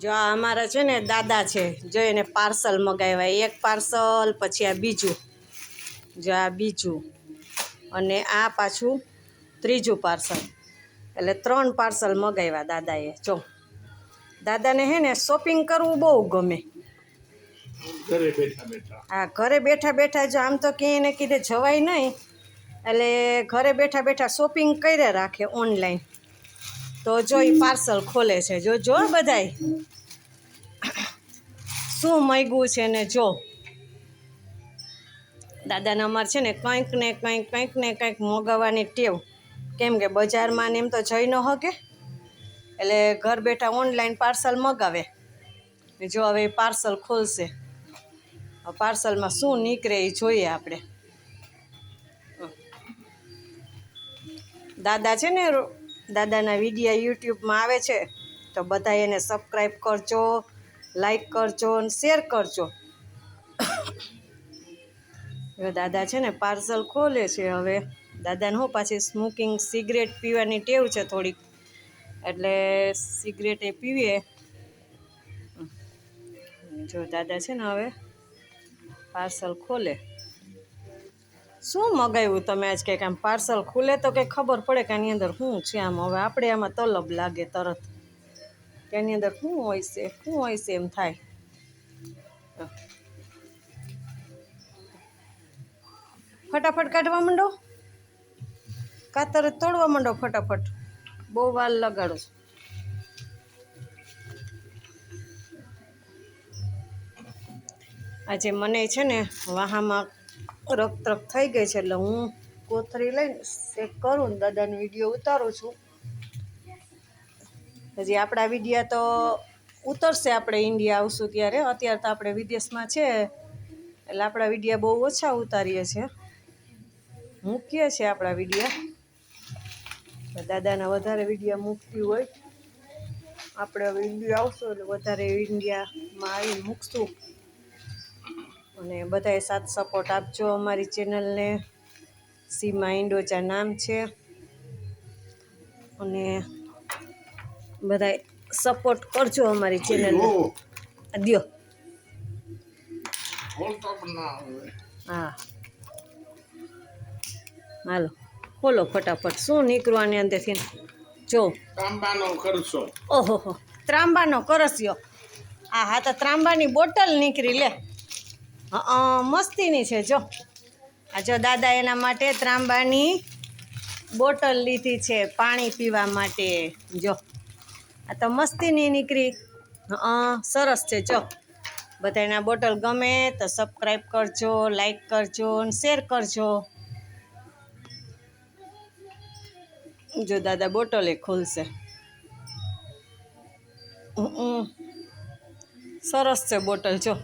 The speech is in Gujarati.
જો આ અમારા છે ને દાદા છે જો એને પાર્સલ મગાવ્યા. એક પાર્સલ પછી આ બીજું. જો આ બીજું. અને આ પાછું ત્રીજું પાર્સલ એટલે ત્રણ પાર્સલ મગાવ્યા દાદાએ. જો. દાદાને હે ને શોપિંગ કરવું બહુ ગમે. ઘરે બેઠા બેઠા. હા ઘરે બેઠા બેઠા જો આમ તો ક્યાંય એને કીધે જવાય નહીં. એટલે ઘરે બેઠા બેઠા શોપિંગ કરે રાખે ઓનલાઈન તો જો એ પાર્સલ ખોલે છે. જો જો બધાય. શું માગ્યું છે ને જો. દાદાને અમારે છે ને કંઈક ને કંઈક કંઈક ને કંઈક મગાવવાની ટેવ. કેમ કે બજારમાં ને એમ તો જઈ ન હકે. એટલે ઘર બેઠા ઓનલાઈન પાર્સલ મગાવે. જો હવે પાર્સલ ખોલશે. પાર્સલમાં શું નીકળે એ જોઈએ આપણે. દાદા છે ને દાદાના વિડીયા યુટ્યુબમાં આવે છે, તો બધા એને સબસ્ક્રાઈબ કરજો લાઈક કરજો અને શેર કરજો. હવે દાદા છે ને પાર્સલ ખોલે છે હવે. દાદાને હું પાછી સ્મોકિંગ સિગરેટ પીવાની ટેવ છે થોડીક. એટલે સિગરેટ એ પીવીએ. જો દાદા છે ને હવે પાર્સલ ખોલે. શું મગાવ્યું તમે આજ કંઈક આમ પાર્સલ ખુલે તો કંઈક ખબર પડે કે આની અંદર શું છે આમ? હવે આપણે આમાં તલબ લાગે તરત કે આની અંદર શું હોય છે, શું હોય છે એમ થાય. ફટાફટ કાઢવા માંડો. કાતર તોડવા માંડો ફટાફટ. બહુ વાર લગાડો. છો આજે મને છે ને વાહામાં રક્ત રક્ત થઈ ગઈ છે એટલે હું કોથરી લઈને શેક કરું દાદાનો વીડિયો ઉતારું છું. હજી આપણા વિડીયા તો ઉતરશે આપણે ઇન્ડિયા આવશું ત્યારે. અત્યારે તો આપણે વિદેશમાં છે. એટલે આપણા વિડીયા બહુ ઓછા ઉતારીએ છીએ. મૂકીએ છીએ આપણા વિડીયા. દાદાના વધારે વિડીયા મૂકતી હોય. આપણે ઇન્ડિયા આવશું એટલે વધારે ઇન્ડિયામાં આવી મૂકશું. અને બધાએ સાથ સપોર્ટ આપજો. અમારી ચેનલને સીમા ઇન્ડોચા નામ છે. અને બધાએ સપોર્ટ કરજો અમારી ચેનલને દ્યો હા. હાલો. ખોલો ફટાફટ. શું નીકળ્યું આની અંદરથી? જો. ત્રાંબાનો કરશો ઓહો ત્રાંબાનો કરસ્યો આ હા તો ત્રાંબાની બોટલ નીકળી લે. મસ્તીની છે, જો. આ જો દાદા એના માટે ત્રાંબાની બોટલ લીધી છે પાણી પીવા માટે. જો. આ તો મસ્તીની નીકળી. સરસ છે, જો. બધાના બોટલ ગમે તો સબસ્ક્રાઈબ કરજો લાઈક કરજો, અને શેર કરજો. જો દાદા બોટલે ખોલશે. સરસ છે બોટલ, જો.